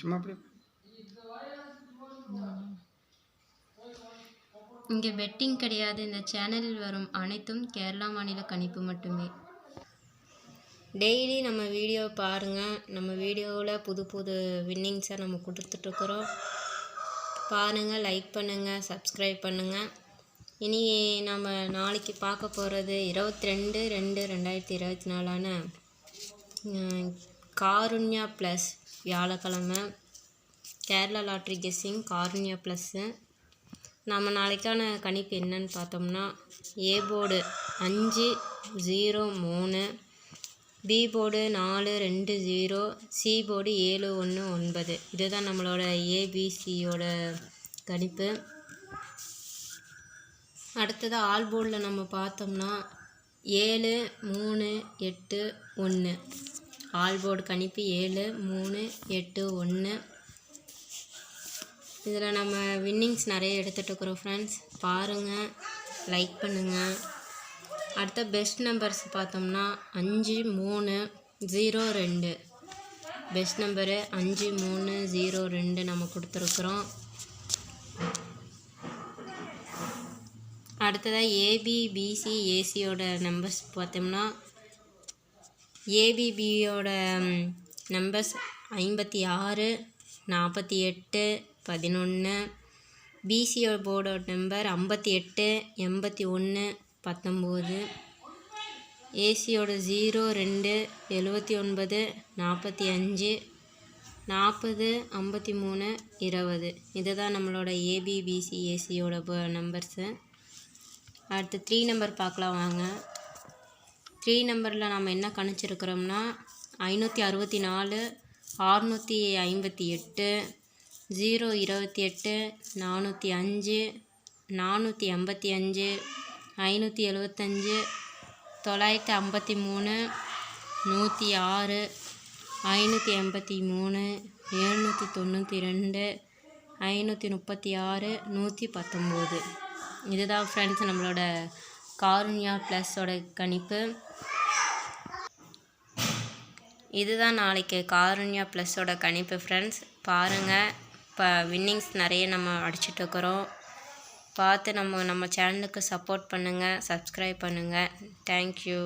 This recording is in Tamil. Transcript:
சும்மா அப்படி இங்கே பெட்டிங் கிடையாது. இந்த சேனலில் வரும் அனைத்தும் கேரளா மாநில கணிப்பு மட்டுமே. டெய்லி நம்ம வீடியோ பாருங்கள் நம்ம வீடியோவில் புது புது வின்னிங்ஸை நம்ம கொடுத்துட்ருக்குறோம். பாருங்கள் லைக் பண்ணுங்கள் சப்ஸ்கிரைப் பண்ணுங்கள் இனி நம்ம நாளைக்கு பார்க்க போகிறது இருபத்தி ரெண்டு ரெண்டு ரெண்டாயிரத்தி இருபத்தி நாலான காருண்யா ப்ளஸ் வியாழக்கிழமை Kerala lottery guessing Karunya plus. நம்ம நாளைக்கான கணிப்பு என்னன்னு பார்த்தோம்னா ஏ போர்டு அஞ்சு ஜீரோ மூணு பி போர்டு நாலு ரெண்டு ஜீரோ சி போர்டு ஏழு ஒன்று ஒன்பது. இதுதான் நம்மளோட ஏபிசியோட கணிப்பு. அடுத்தது ஆல் போர்டில் நம்ம பார்த்தோம்னா ஏழு மூணு எட்டு ஒன்று. ஆல் போர்டு கணிப்பு ஏழு மூணு எட்டு ஒன்று இதில் நம்ம வின்னிங்ஸ் நிறைய எடுத்துகிட்டு இருக்கிறோம் ஃப்ரெண்ட்ஸ் பாருங்கள் லைக் பண்ணுங்கள் அடுத்த பெஸ்ட் நம்பர்ஸ் பார்த்தோம்னா அஞ்சு மூணு ஜீரோ ரெண்டு. பெஸ்ட் நம்பரு அஞ்சு மூணு ஜீரோ ரெண்டு நம்ம கொடுத்துருக்குறோம். அடுத்ததாக ஏபிபிசி ஏசியோட நம்பர்ஸ் பார்த்தோம்னா ஏபிபியோட நம்பர்ஸ் ஐம்பத்தி ஆறு நாற்பத்தி எட்டு பதினொன்று பிசிஓ போர்டோட நம்பர் ஐம்பத்தி எட்டு எண்பத்தி ஒன்று பத்தொம்போது. ஏசியோட ஜீரோ ரெண்டு எழுவத்தி ஒன்பது நாற்பத்தி அஞ்சு நாற்பது ஐம்பத்தி மூணு இருபது. இதுதான் நம்மளோட ஏபிபிசி ஏசியோட நம்பர்ஸு அடுத்து த்ரீ நம்பர் பார்க்கலாம் வாங்க. த்ரீ நம்பரில் நம்ம என்ன கணிச்சிருக்கிறோம்னா ஐநூற்றி அறுபத்தி நாலு ஆறுநூற்றி ஐம்பத்தி எட்டு ஜீரோ இருபத்தி எட்டு நானூற்றி அஞ்சு நானூற்றி எண்பத்தி அஞ்சு ஐநூற்றி எழுபத்தஞ்சு தொள்ளாயிரத்தி ஐம்பத்தி மூணு நூற்றி ஆறு ஐநூற்றி எண்பத்தி மூணு எழுநூற்றி தொண்ணூற்றி ரெண்டு ஐநூற்றி முப்பத்தி ஆறு நூற்றி பத்தொம்போது. இதுதான் ஃப்ரெண்ட்ஸ் நம்மளோட காருண்யா ப்ளஸோட கணிப்பு. இதுதான் நாளைக்கு காருண்யா ப்ளஸோட கணிப்பு ஃப்ரெண்ட்ஸ். பாருங்கள் இப்போ வின்னிங்ஸ் நிறைய நம்ம அடிச்சிட்ருக்குறோம் பார்த்து நம்ம நம்ம சேனலுக்கு சப்போர்ட் பண்ணுங்கள் சப்ஸ்கிரைப் பண்ணுங்கள் தேங்க்யூ